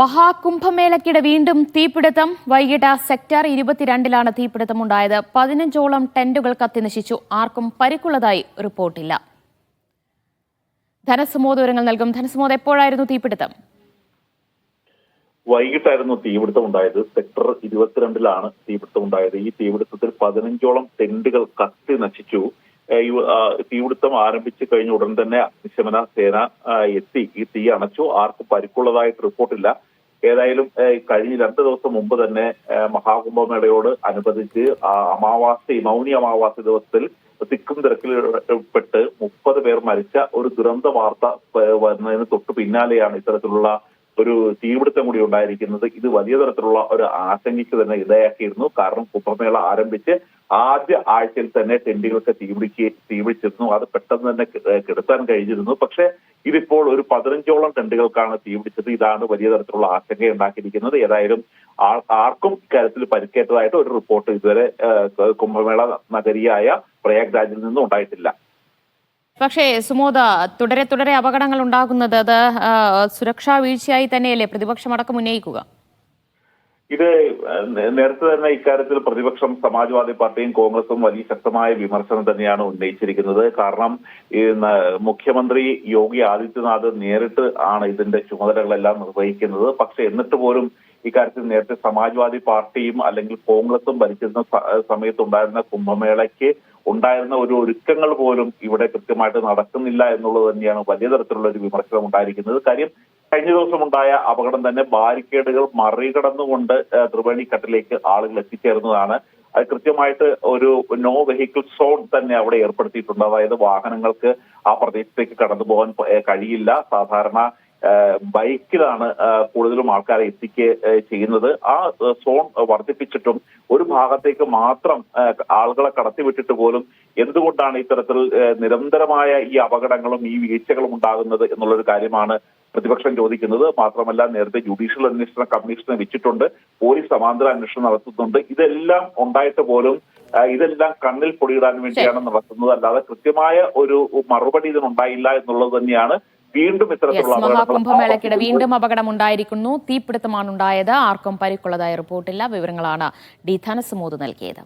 മഹാകുംഭമേളയ്ക്കിടെ വീണ്ടും തീപിടുത്തം. വൈകിട്ട് സെക്ടർ ഇരുപത്തിരണ്ടിലാണ് തീപിടുത്തമുണ്ടായത്. പതിനഞ്ചോളം ടെന്റുകൾ കത്തിനശിച്ചു ആർക്കും പരിക്കുള്ളതായി റിപ്പോർട്ടില്ല. ധനസുമോദ് നൽകും. ധനസുമോദ് എപ്പോഴായിരുന്നു തീപിടുത്തം? വൈകിട്ടായിരുന്നു തീപിടുത്തം ഉണ്ടായത് സെക്ടർ ഇരുപത്തിരണ്ടിലാണ് തീപിടുത്തം ഉണ്ടായത് ഈ തീപിടുത്തത്തിൽ പതിനഞ്ചോളം ടെന്റുകൾ കത്തി നശിച്ചു. തീപിടുത്തം ആരംഭിച്ചു കഴിഞ്ഞ ഉടൻ തന്നെ അഗ്നിശമന സേന എത്തി. ഈ തീ അണച്ചു. ആർക്കും പരിക്കുള്ളതായിട്ട് റിപ്പോർട്ടില്ല. ഏതായാലും കഴിഞ്ഞ രണ്ട് ദിവസം മുമ്പ് തന്നെ മഹാകുംഭമേളയോട് അനുബന്ധിച്ച് അമാവാസി മൗനി അമാവാസി ദിവസത്തിൽ തിക്കും തിരക്കിൽപ്പെട്ട് മുപ്പത് പേർ മരിച്ച ഒരു ദുരന്ത വാർത്ത വന്നതിന് തൊട്ട് പിന്നാലെയാണ് ഇത്തരത്തിലുള്ള ഒരു തീപിടുത്തം കൂടി ഉണ്ടായിരിക്കുന്നത് ഇത് വലിയ തരത്തിലുള്ള ഒരു ആശങ്കയ്ക്ക് തന്നെ ഇടയാക്കിയിരുന്നു. കാരണം കുംഭമേള ആരംഭിച്ച് ആദ്യ ആഴ്ചയിൽ തന്നെ ടെന്റുകൾക്ക് തീപിടിക്ക് തീപിടിച്ചിരുന്നു. അത് പെട്ടെന്ന് തന്നെ കെടുത്താൻ കഴിഞ്ഞിരുന്നു. പക്ഷേ ഇതിപ്പോൾ ഒരു പതിനഞ്ചോളം ടെന്റുകൾക്കാണ് തീപിടിച്ചത്. ഇതാണ് വലിയ തരത്തിലുള്ള ആശങ്ക ഉണ്ടാക്കിയിരിക്കുന്നത്. ഏതായാലും ആർക്കും ഇക്കാര്യത്തിൽ പരിക്കേറ്റതായിട്ട് ഒരു റിപ്പോർട്ട് ഇതുവരെ കുംഭമേള നഗരിയായ പ്രയാഗ്രാജിൽ നിന്നും ഉണ്ടായിട്ടില്ല. പക്ഷേ സുമോദ തുടരെ തുടരെ അപകടങ്ങൾ ഉണ്ടാകുന്നത് അത് സുരക്ഷാ വീഴ്ചയായി തന്നെയല്ലേ പ്രതിപക്ഷമടക്കം ഉന്നയിക്കുക? ഇത് നേരത്തെ തന്നെ ഇക്കാര്യത്തിൽ പ്രതിപക്ഷം സമാജ്വാദി പാർട്ടിയും കോൺഗ്രസും വലിയ ശക്തമായ വിമർശനം തന്നെയാണ് ഉന്നയിച്ചിരിക്കുന്നത്. കാരണം മുഖ്യമന്ത്രി യോഗി ആദിത്യനാഥ് നേരിട്ട് ആണ് ഇതിന്റെ ചുമതലകളെല്ലാം നിർവഹിക്കുന്നത്. പക്ഷെ എന്നിട്ട് പോലും ഇക്കാര്യത്തിൽ നേരത്തെ സമാജ്വാദി പാർട്ടിയും അല്ലെങ്കിൽ കോൺഗ്രസും ഭരിച്ചിരുന്ന സമയത്തുണ്ടായിരുന്ന കുംഭമേളയ്ക്ക് ഉണ്ടായിരുന്ന ഒരു ഒരുക്കങ്ങൾ പോലും ഇവിടെ കൃത്യമായിട്ട് നടക്കുന്നില്ല എന്നുള്ളത് തന്നെയാണ് വലിയ തരത്തിലുള്ള ഒരു വിമർശനം ഉണ്ടായിരിക്കുന്നത്. കാര്യം കഴിഞ്ഞ ദിവസം ഉണ്ടായ അപകടം തന്നെ ബാരിക്കേഡുകൾ മറികടന്നുകൊണ്ട് ത്രിവേണിക്കട്ടിലേക്ക് ആളുകൾ എത്തിച്ചേർന്നതാണ്. അത് കൃത്യമായിട്ട് ഒരു നോ വെഹിക്കിൾ സോൺ തന്നെ അവിടെ ഏർപ്പെടുത്തിയിട്ടുണ്ട്. അതായത് വാഹനങ്ങൾക്ക് ആ പ്രദേശത്തേക്ക് കടന്നു പോകാൻ കഴിയില്ല. സാധാരണ ബൈക്കിലാണ് കൂടുതലും ആൾക്കാരെ എത്തിക്കുക ചെയ്യുന്നത്. ആ സോൺ വർദ്ധിപ്പിച്ചിട്ടും ഒരു ഭാഗത്തേക്ക് മാത്രം ആളുകളെ കടത്തിവിട്ടിട്ട് പോലും എന്തുകൊണ്ടാണ് ഇത്തരത്തിൽ നിരന്തരമായ ഈ അപകടങ്ങളും ഈ വീഴ്ചകളും ഉണ്ടാകുന്നത് എന്നുള്ളൊരു കാര്യമാണ് പ്രതിപക്ഷം ചോദിക്കുന്നത്. മാത്രമല്ല നേരത്തെ ജുഡീഷ്യൽ അന്വേഷണ കമ്മീഷനെ വെച്ചിട്ടുണ്ട്. പോലീസ് സമാന്തര അന്വേഷണം നടത്തുന്നുണ്ട്. ഇതെല്ലാം ഉണ്ടായിട്ട് പോലും ഇതെല്ലാം കണ്ണിൽ പൊടിയിടാൻ വേണ്ടിയാണ് നടത്തുന്നത്. അല്ലാതെ കൃത്യമായ ഒരു മറുപടി ഇതിനുണ്ടായില്ല എന്നുള്ളത് തന്നെയാണ് വീണ്ടും ഇത്തരത്തിലുള്ള മഹാകുംഭമേളയ്ക്കിടെ വീണ്ടും അപകടം ഉണ്ടായിരിക്കുന്നു തീപിടുത്തമാണ് ഉണ്ടായത് ആർക്കും പരിക്കുള്ളതായ റിപ്പോർട്ടില്ല. വിവരങ്ങളാണ് ഡി ധനസുമോദ് നൽകിയത്.